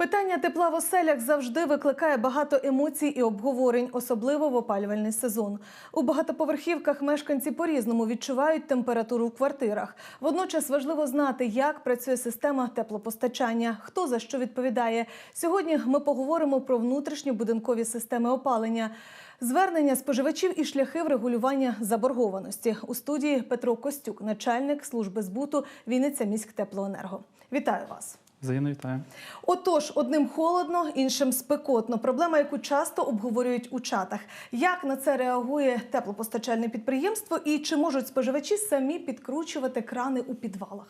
Питання тепла в оселях завжди викликає багато емоцій і обговорень, особливо в опалювальний сезон. У багатоповерхівках мешканці по-різному відчувають температуру в квартирах. Водночас важливо знати, як працює система теплопостачання, хто за що відповідає. Сьогодні ми поговоримо про внутрішні будинкові системи опалення. Звернення споживачів і шляхи врегулювання заборгованості у студії Петро Костюк, начальник служби збуту Вінниця міськтеплоенерго. Вітаю вас. Взаємно вітаю. Отож, одним холодно, іншим спекотно. Проблема, яку часто обговорюють у чатах. Як на це реагує теплопостачальне підприємство, і чи можуть споживачі самі підкручувати крани у підвалах?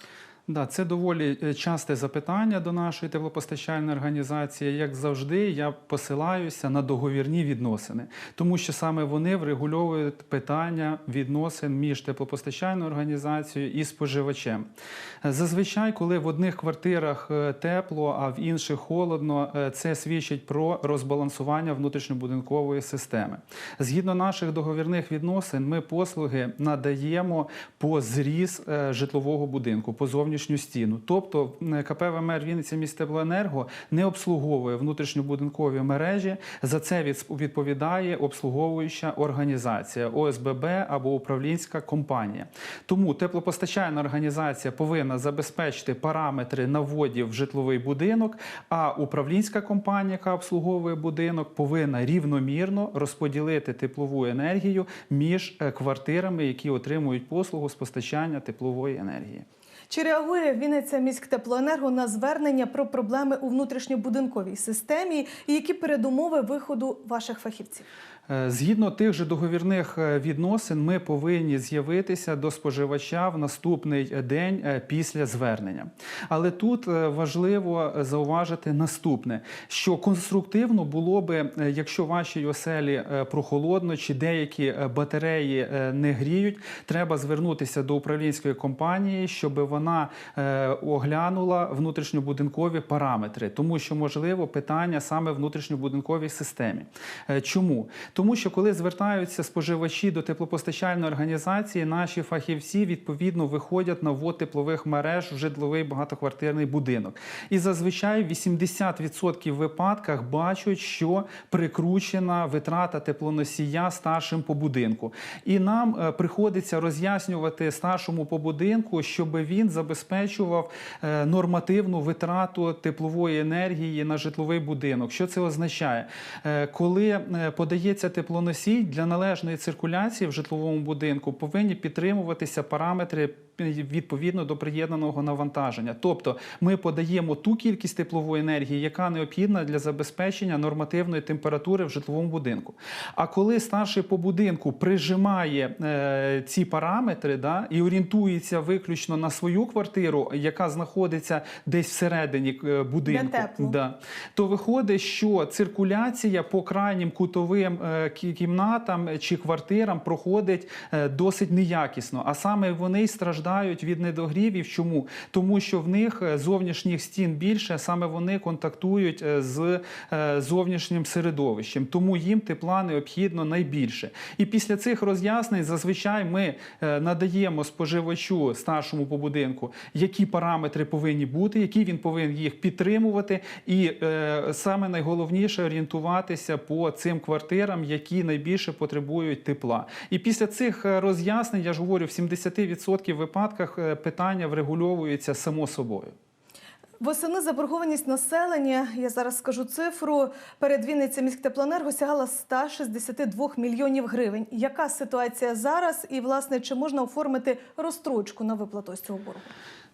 Да, це доволі е, часте запитання до нашої теплопостачальної організації. Як завжди, я посилаюся на договірні відносини, тому що саме вони врегульовують питання відносин між теплопостачальною організацією і споживачем. Зазвичай, коли в одних квартирах е, тепло, а в інших холодно, е, це свідчить про розбалансування внутрішньобудинкової системи. Згідно наших договірних відносин, ми послуги надаємо по зріз житлового будинку, по зовнішню стіну. Тобто КП ВМР Вінниця містеплоенерго не обслуговує внутрішньобудинкові мережі. За це відповідає обслуговуюча організація ОСББ або управлінська компанія. Тому теплопостачальна організація повинна забезпечити параметри наводів в житловий будинок, а управлінська компанія, яка обслуговує будинок, повинна рівномірно розподілити теплову енергію між е, квартирами, які отримують послугу з постачання теплової енергії. Чи реагує Вінниця міськтеплоенерго на звернення про проблеми у внутрішньобудинковій системі, і які передумови виходу ваших фахівців? Е, Згідно тих же договірних е, відносин, ми повинні з'явитися до споживача в наступний день е, після звернення. Але тут важливо зауважити наступне: що конструктивно було би, якщо вашій оселі прохолодно чи деякі батареї не гріють, треба звернутися до управлінської компанії, щоб вона оглянула внутрішньобудинкові параметри, тому що можливо питання саме внутрішньобудинковій системі. Чому? Тому що коли звертаються споживачі до теплопостачальної організації, наші фахівці відповідно виходять на ввод теплових мереж в житловий багатоквартирний будинок. І зазвичай в 80% випадках бачать, що прикручена витрата теплоносія старшим по будинку. І нам е, приходиться роз'яснювати старшому по будинку, щоб він забезпечував е, нормативну витрату теплової енергії на житловий будинок. Що це означає? Е, Коли подається теплоносій для належної циркуляції в житловому будинку, повинні підтримуватися параметри відповідно до приєднаного навантаження. Тобто ми подаємо ту кількість теплової енергії, яка необхідна для забезпечення нормативної температури в житловому будинку. А коли старший по будинку прижимає е, ці параметри да, і орієнтується виключно на свою квартиру, яка знаходиться десь всередині е, будинку, Де тепло. Да, то виходить, що циркуляція по крайнім кутовим е, кімнатам чи квартирам проходить е, досить неякісно. А саме вони й страждають від недогрівів. Чому? Тому що в них е, зовнішніх стін більше, саме вони контактують е, з е, зовнішнім середовищем. Тому їм тепла необхідно найбільше. І після цих роз'яснень зазвичай ми надаємо споживачу старшому по будинку, які параметри повинні бути, які він повинен їх підтримувати, і саме найголовніше орієнтуватися по цим квартирам, які найбільше потребують тепла. І після цих роз'яснень я ж говорю, в 70% випадках е, питання врегульовується само собою. Восени заборгованість населення, я зараз скажу цифру, перед Вінниця міськтеплоенерго сягала 162 мільйонів гривень. Яка ситуація зараз? І, власне, чи можна оформити розстрочку на виплату з цього боргу?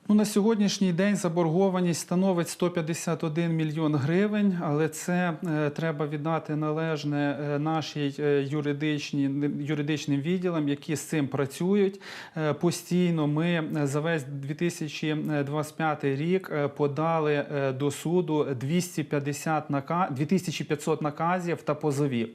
Ну, на сьогоднішній день заборгованість становить 151 мільйон гривень, але це е, треба віддати належне е, нашій е, юридичним відділам, які з цим працюють. Е, постійно ми е, за весь 2025 рік е, подали до суду 250 нака... 2500 наказів та позовів.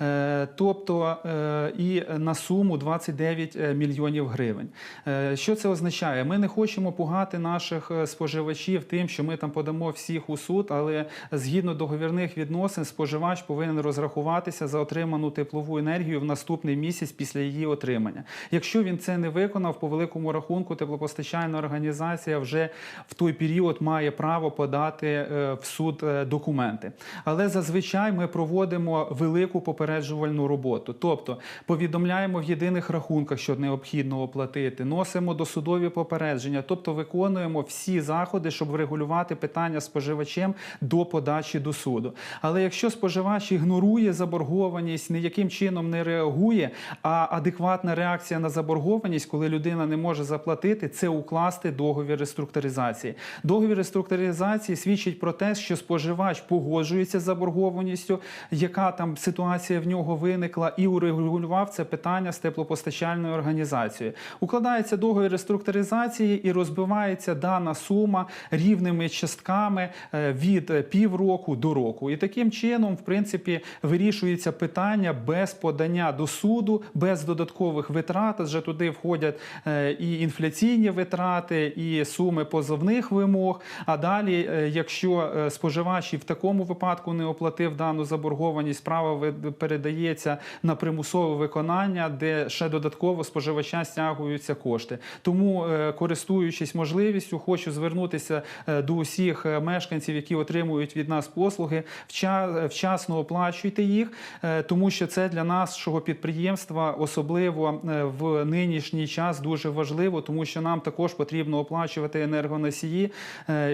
Е, тобто е, і на суму 29 мільйонів гривень. Е, Що це означає? Ми не хочемо запугати наших е, споживачів тим, що ми там подамо всіх у суд, але згідно договірних відносин, споживач повинен розрахуватися за отриману теплову енергію в наступний місяць після її отримання. Якщо він це не виконав, по великому рахунку теплопостачальна організація вже в той період має право подати е, в суд е, документи. Але зазвичай ми проводимо велику попереджувальну роботу, тобто повідомляємо в єдиних рахунках, що необхідно оплатити, носимо досудові попередження, тобто виконуємо всі заходи, щоб врегулювати питання споживачем до подачі до суду. Але якщо споживач ігнорує заборгованість, ніяким чином не реагує, а адекватна реакція на заборгованість, коли людина не може заплатити, це укласти договір реструктуризації. Договір реструктуризації свідчить про те, що споживач погоджується з заборгованістю, яка там ситуація в нього виникла, і урегулював це питання з теплопостачальною організацією. Укладається договір реструктуризації і розбивається дана сума рівними частками е, від е, півроку до року. І таким чином, в принципі, вирішується питання без подання до суду, без додаткових витрат. Адже туди входять е, і інфляційні витрати, і суми позовних вимог. А далі, якщо споживач і в такому випадку не оплатив дану заборгованість, справа передається на примусове виконання, де ще додатково споживача стягуються кошти. Тому, користуючись можливістю, хочу звернутися е, до усіх е, мешканців, які отримують від нас послуги. вча- Вчасно оплачуйте їх, е, тому що це для нашого підприємства, особливо в нинішній час, дуже важливо, тому що нам також потрібно оплачувати енергоносії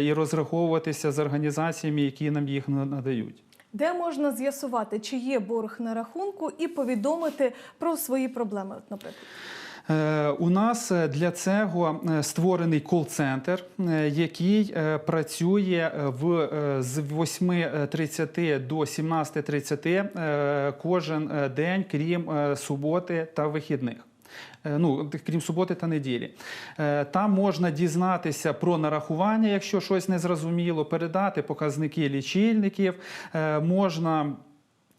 і розраховуватися з організаціями, які нам їх на- надають. Де можна з'ясувати, чи є борг на рахунку, і повідомити про свої проблеми, наприклад. Е, У нас е, для цього е, створений кол-центр, який працює в з 8.30 до 17.30 е, кожен день, крім суботи та вихідних. Ну, крім суботи та неділі, там можна дізнатися про нарахування, якщо щось незрозуміло, передати показники лічильників, можна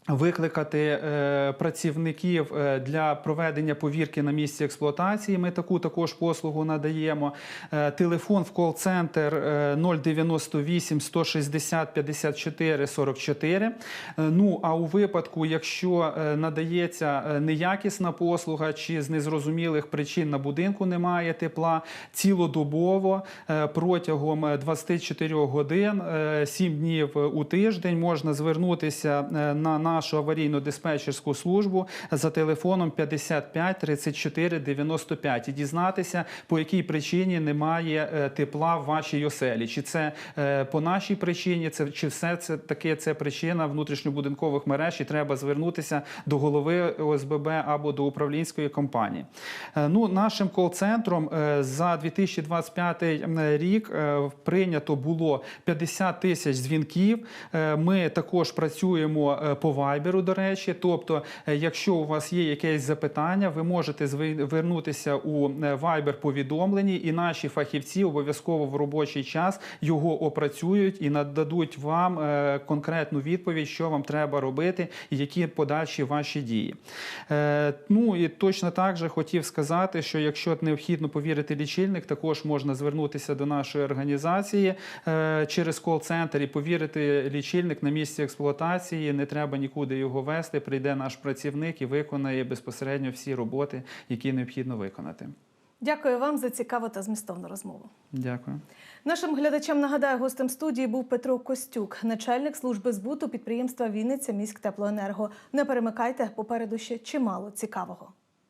Викликати е, працівників е, для проведення повірки на місці експлуатації. Ми таку також послугу надаємо. Е, телефон в кол-центр е, 098 160 54 44. Е, Ну а у випадку, якщо е, надається е, неякісна послуга чи з незрозумілих причин на будинку немає тепла, цілодобово е, протягом е, 24 годин, 7 днів у тиждень можна звернутися е, на нашу аварійно-диспетчерську службу за телефоном 55 34 95 і дізнатися, по якій причині немає е, тепла в вашій оселі. Чи це е, по нашій причині, це чи все це таке це причина внутрішньобудинкових мереж, і треба звернутися до голови ОСББ або до управлінської компанії. Е, Ну, нашим кол-центром за 2025 рік прийнято було 50 тисяч дзвінків. Ми також працюємо по вайберу, до речі. Тобто, е, якщо у вас є якесь запитання, ви можете звернутися у вайбер повідомленні, і наші фахівці обов'язково в робочий час його опрацюють і нададуть вам е, конкретну відповідь, що вам треба робити, і які подальші ваші дії. Е, Ну і точно так же хотів сказати, що якщо необхідно повірити лічильник, також можна звернутися до нашої організації через кол-центр і повірити лічильник на місці експлуатації. Не треба нікуди його вести. Прийде наш працівник і виконає безпосередньо всі роботи, які необхідно виконати. Дякую вам за цікаву та змістовну розмову. Дякую. Нашим глядачам нагадаю, гостем студії був Петро Костюк, начальник служби збуту підприємства Вінниця міськтеплоенерго. Не перемикайте попереду ще чимало цікавого.